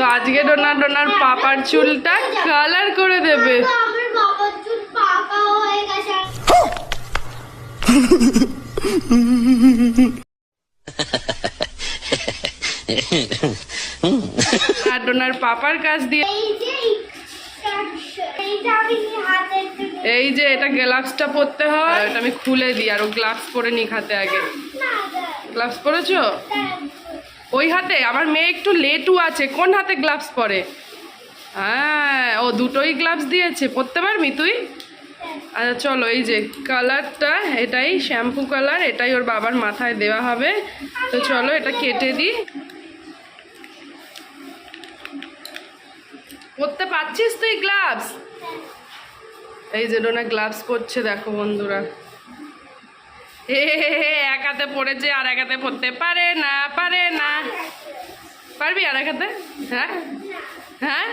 তো আজকে donor donor পাপার চুলটা কালার করে দেবে। হয়ে আর ডোনার পাপার কাছ দিয়ে এই যে এই এটা গ্লাভসটা পরতে হয়। এটা আমি খুলে দিই আর ও গ্লাভস পরে নি খাতে আগে। গ্লাভস পরেছো? ওই হাতে? আমার মেয়ে একটু লেটু আছে। কোন হাতে গ্লাভস পরে? হ্যাঁ ও দুটোই গ্লাভস দিয়েছে। পরতে পারবি তুই? আচ্ছা চলো, এই যে কালারটা এটাই শ্যাম্পু কালার এটাই ওর বাবার মাথায় দেওয়া হবে। তো চলো, এটা কেটে দিই। পরতে পারছিস তুই গ্লাভস এই যে ডোনা গ্লাভস পরছে দেখো বন্ধুরা। এক হাতে পড়েছে আর এক হাতে পড়তে পারে না, পারে পারবি আর এক হাতে হ্যাঁ? হ্যাঁ?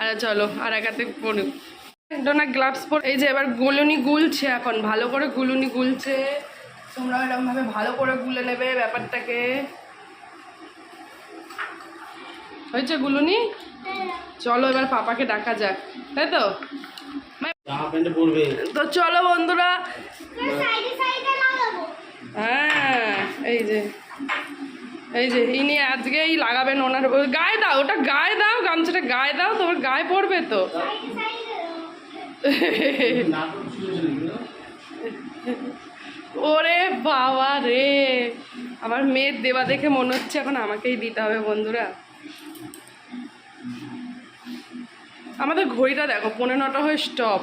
আরে চলো আর এক হাতে পড়ি। ডোনা গ্লাভস পর এই যে এবার গুলুনি গুলছে এখন ভালো করে গুলুনি গুলছে। তোমরা এরকম ভাবে ভালো করে গুলে নেবে ব্যাপারটাকে। হয়েছে গুলুনি? চলো এবার পাপাকে ডাকা যাক তাই তো? তো চলো বন্ধুরা। সাইডে সাইডে লাগাবো। হ্যাঁ এই যে। এই যে ইনি আজকেই লাগাবেন ওনার গায়ে দাও, ওটা গায়ে দাও, গামছাটা গায়ে দাও, তোমার গায়ে পড়বে তো? ওরে বাবা রে, আমার মেয়ের দেওয়া দেখে মনে হচ্ছে এখন আমাকেই দিতে হবে বন্ধুরা। আমাদের ঘড়িটা দেখো পনেরো নটা হয়ে স্টপ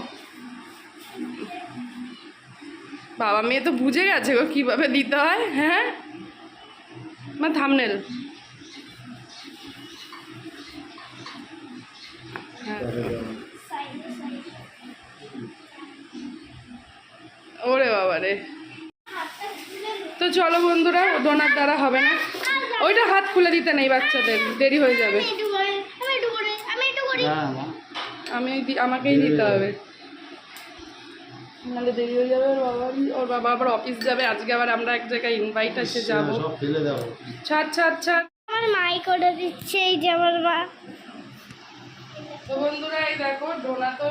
বাবা, মেয়ে তো বুঝে গেছে গো কীভাবে দিতে হয় হ্যাঁ? আমার থামনেল হ্যাঁ ওরে বাবা রে। তো চলো বন্ধুরা ডোনার দ্বারা হবে না। ওইটা হাত খুলে দিতে নেই বাচ্চাদের দেরি হয়ে যাবে। আমি একটু করে আমি একটু করে আমি একটু করি না, না। আমি দি- আমাকেই দিতে হবে নাহলে দেরি হয়ে যাবে ওর বাবা ওর বাবা আবার অফিস যাবে আজকে আবার আমরা এক জায়গায় ইনভাইট আছে যাব। ছাড় ছাড় ছাড়। আমার মাই করে দিচ্ছে এই যে আমার মা। তো বন্ধুরা এই দেখো ডোনা তো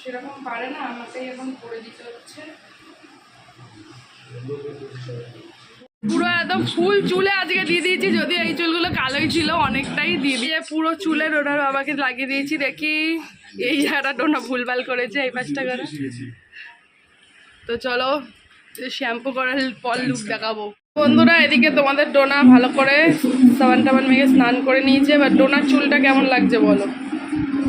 সেরকম পারে না আমাকেই এখন করে দিতে হচ্ছে। একদম ফুল চুলে আজকে দিয়ে দিয়েছি যদি এই চুলগুলো কালোই ছিল, অনেকটাই দিয়ে দিয়ে পুরো চুলে ডোনার বাবাকে লাগিয়ে দিয়েছি, দেখি এই জায়গাটা ডোনা ভুলভাল করেছে, এই পাঁচটা করে। তো চলো শ্যাম্পু করার পর লুক দেখাবো। বন্ধুরা, এদিকে তোমাদের ডোনা ভালো করে সাবান টাবান মেঘে স্নান করে নিয়েছে, এবার ডোনার চুলটা কেমন লাগছে বলো?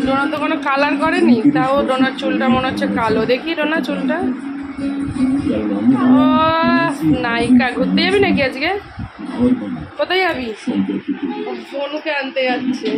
ডোনা তো কোনো কালার করেনি, তাও ডোনার চুলটা মনে হচ্ছে কালো। দেখি ডোনা চুলটা। নায়িকা ঘুরতে যাবি নাকি আজকে? কোথায় যাবি? ফোনকে আনতে যাচ্ছে।